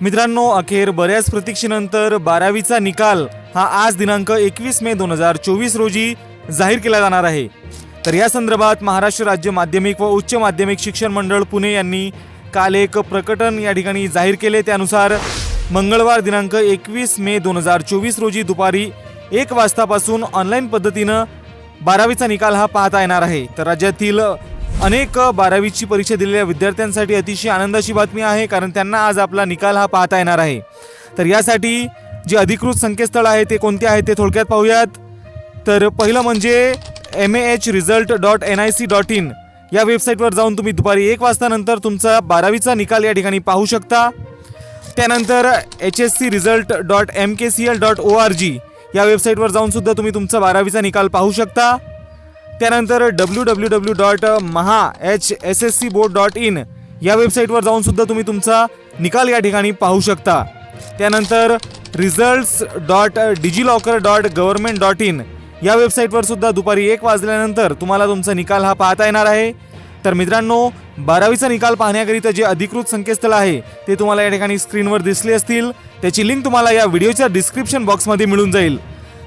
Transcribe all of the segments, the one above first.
मित्रांनो अखेर बऱ्याच प्रतीक्षेनंतर बारावीचा निकाल हा आज दिनांक एकवीस मे दोन हजार चोवीस रोजी जाहीर केला जाणार आहे. तर या संदर्भात महाराष्ट्र राज्य माध्यमिक व उच्च माध्यमिक शिक्षण मंडळ पुणे यांनी काल एक प्रकटन या ठिकाणी जाहीर केले. त्यानुसार मंगळवार दिनांक एकवीस मे दोन हजार चोवीस रोजी दुपारी एक वाजतापासून ऑनलाईन पद्धतीनं बारावीचा निकाल हा पाहता येणार आहे. तर राज्यातील अनेक बारावीची परीक्षा दिलेल्या विद्यार्थ्यांसाठी अतिशय आनंदाची बातमी आहे कारण त्यांना आज आपला निकाल हा पाहता येणार आहे. तर यासाठी जे अधिकृत संकेतस्थळ आहे ते कोणते आहे ते थोडक्यात पाहूयात. तर पहिलं म्हणजे M A H result dot N I C dot in या वेबसाईटवर जाऊन तुम्ही दुपारी एक वाजतानंतर तुमचा बारावीचा निकाल या ठिकाणी पाहू शकता. त्यानंतर H S C result dot M K C L dot O R G या वेबसाईटवर जाऊनसुद्धा तुम्ही तुमचा बारावीचा निकाल पाहू शकता. त्यानंतर W W W dot Maha H S S C board dot in या वेबसाईटवर जाऊन सुद्धा तुम्ही तुमचा निकाल या ठिकाणी पाहू शकता. त्यानंतर results dot DigiLocker dot government dot in या वेबसाईटवर सुद्धा दुपारी एक वाजल्यानंतर तुम्हाला तुमचा निकाल हा पाहता येणार आहे. तर मित्रांनो बारावीचा निकाल पाहण्याकरिता जे अधिकृत संकेतस्थळ आहे ते तुम्हाला या ठिकाणी स्क्रीनवर दिसले असतील. त्याची लिंक तुम्हाला या व्हिडिओच्या डिस्क्रिप्शन बॉक्समध्ये मिळून जाईल.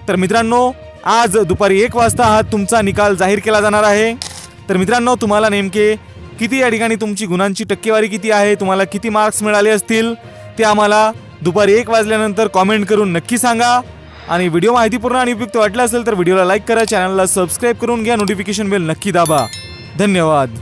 तर मित्रांनो आज दुपारी एक वाजता हा तुमचा निकाल जाहीर केला जाणार आहे. तर मित्रांनो तुम्हाला नेमके किती या ठिकाणी तुमची गुणांची टक्केवारी किती आहे तुम्हाला किती मार्क्स मिळाले असतील ते आम्हाला दुपारी एक वाजल्यानंतर कॉमेंट करून नक्की सांगा. आणि व्हिडिओ माहितीपूर्ण आणि उपयुक्त वाटला असेल तर व्हिडिओला लाईक करा चॅनलला सबस्क्राईब करून घ्या नोटिफिकेशन बेल नक्की दाबा. धन्यवाद.